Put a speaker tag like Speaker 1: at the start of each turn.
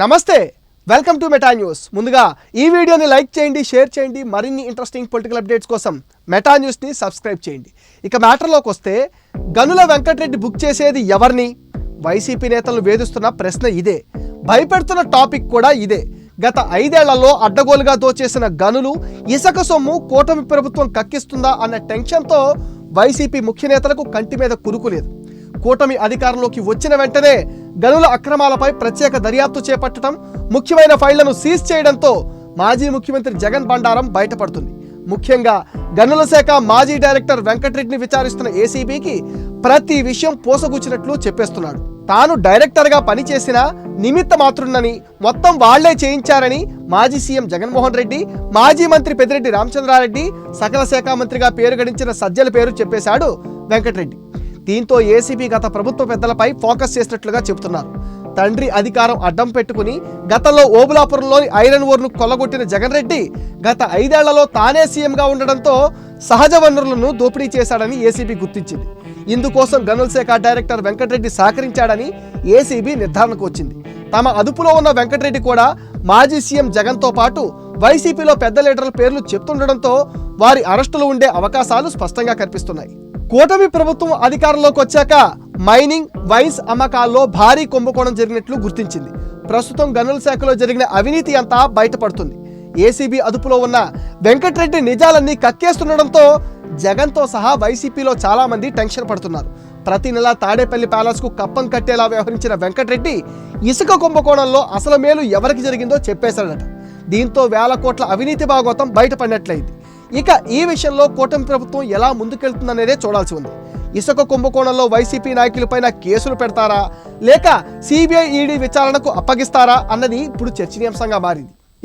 Speaker 1: నమస్తే welcome to meta news. ముందుగా ఈ వీడియోని లైక్ చేయండి షేర్ చేయండి మరిన్ని ఇంట్రెస్టింగ్ పొలిటికల్ అప్డేట్స్ కోసం మెటా న్యూస్ని సబ్స్క్రైబ్ చేయండి. ఇక మ్యాటర్లోకి వస్తే గనుల వెంకటరెడ్డి బుక్ చేసేది ఎవరిని? వైసీపీ నేతలను వేధిస్తున్న ప్రశ్న ఇదే. భయపెడుతున్న టాపిక్ కూడా ఇదే. గత ఐదేళ్ళలో అడ్డగోలుగా దోచేసిన గనులు ఇసుక సొమ్ము కూటమి ప్రభుత్వం కక్కిస్తుందా అన్న టెన్షన్తో వైసీపీ ముఖ్య నేతలకు కంటి మీద కురుకులేదు. కూటమి అధికారంలోకి వచ్చిన వెంటనే గనుల అక్రమాలపై ప్రత్యేక దర్యాప్తు చేపట్టడం ముఖ్యమైన ఫైళ్ళను సీజ్ చేయడంతో మాజీ ముఖ్యమంత్రి జగన్ బండారం బయటపడుతుంది. ముఖ్యంగా గనుల శాఖ మాజీ డైరెక్టర్ వెంకటరెడ్డిని విచారిస్తున్న ఏసీబీకి ప్రతి విషయం పోసగుచ్చినట్లు చెప్పేస్తున్నాడు. తాను డైరెక్టర్గా పనిచేసిన నిమిత్త మాత్రున్నని మొత్తం వాళ్ళే చేయించారని మాజీ సీఎం జగన్మోహన్ రెడ్డి మాజీ మంత్రి పెద్దిరెడ్డి రామచంద్రారెడ్డి సకల శాఖ మంత్రిగా పేరు గడించిన సజ్జల పేరు చెప్పేశాడు వెంకటరెడ్డి. దీంతో ఏసీబీ గత ప్రభుత్వ పెద్దలపై ఫోకస్ చేసినట్లుగా చెబుతున్నారు. తండ్రి అధికారం అడ్డం పెట్టుకుని గతంలో ఓబులాపురంలోని ఐరన్ ఓర్ను కొల్లగొట్టిన జగన్ రెడ్డి గత ఐదేళ్ళలో తానే సీఎంగా ఉండడంతో సహజ వనరులను దోపిడీ చేశాడని ఏసీబీ గుర్తించింది. ఇందుకోసం గనుల శాఖ డైరెక్టర్ వెంకటరెడ్డి సహకరించాడని ఏసీబీ నిర్ధారణకు వచ్చింది. తమ అదుపులో ఉన్న వెంకటరెడ్డి కూడా మాజీ సీఎం జగన్తో పాటు వైసీపీలో పెద్ద లీడర్ల పేర్లు చెప్తుండడంతో వారి అరెస్టులు ఉండే అవకాశాలు స్పష్టంగా కనిపిస్తున్నాయి. కూటమి ప్రభుత్వం అధికారంలోకి వచ్చాక మైనింగ్ వైన్స్ అమ్మకాల్లో భారీ కుంభకోణం జరిగినట్లు గుర్తించింది. ప్రస్తుతం గనుల శాఖలో జరిగిన అవినీతి అంతా బయటపడుతుంది. ఏసీబీ అదుపులో ఉన్న వెంకటరెడ్డి నిజాలన్నీ కక్కేస్తుండడంతో జగన్తో సహా వైసీపీలో చాలామంది టెన్షన్ పడుతున్నారు. ప్రతి నెల తాడేపల్లి ప్యాలెస్కు కప్పం కట్టేలా వ్యవహరించిన వెంకటరెడ్డి ఇసుక కుంభకోణంలో అసలు మేలు ఎవరికి జరిగిందో చెప్పేశాడట. దీంతో వేల కోట్ల అవినీతి భాగోతం బయటపడినట్లయింది. ఇక ఈ విషయంలో కూటమి ప్రభుత్వం ఎలా ముందుకెళ్తుందనేదే చూడాల్సి ఉంది. ఇసుక కుంభకోణంలో వైసీపీ నాయకులపైన కేసులు పెడతారా? లేక సిబిఐ ఈడీ విచారణకు అప్పగిస్తారా? అన్నది ఇప్పుడు చర్చనీయాంశంగా మారింది.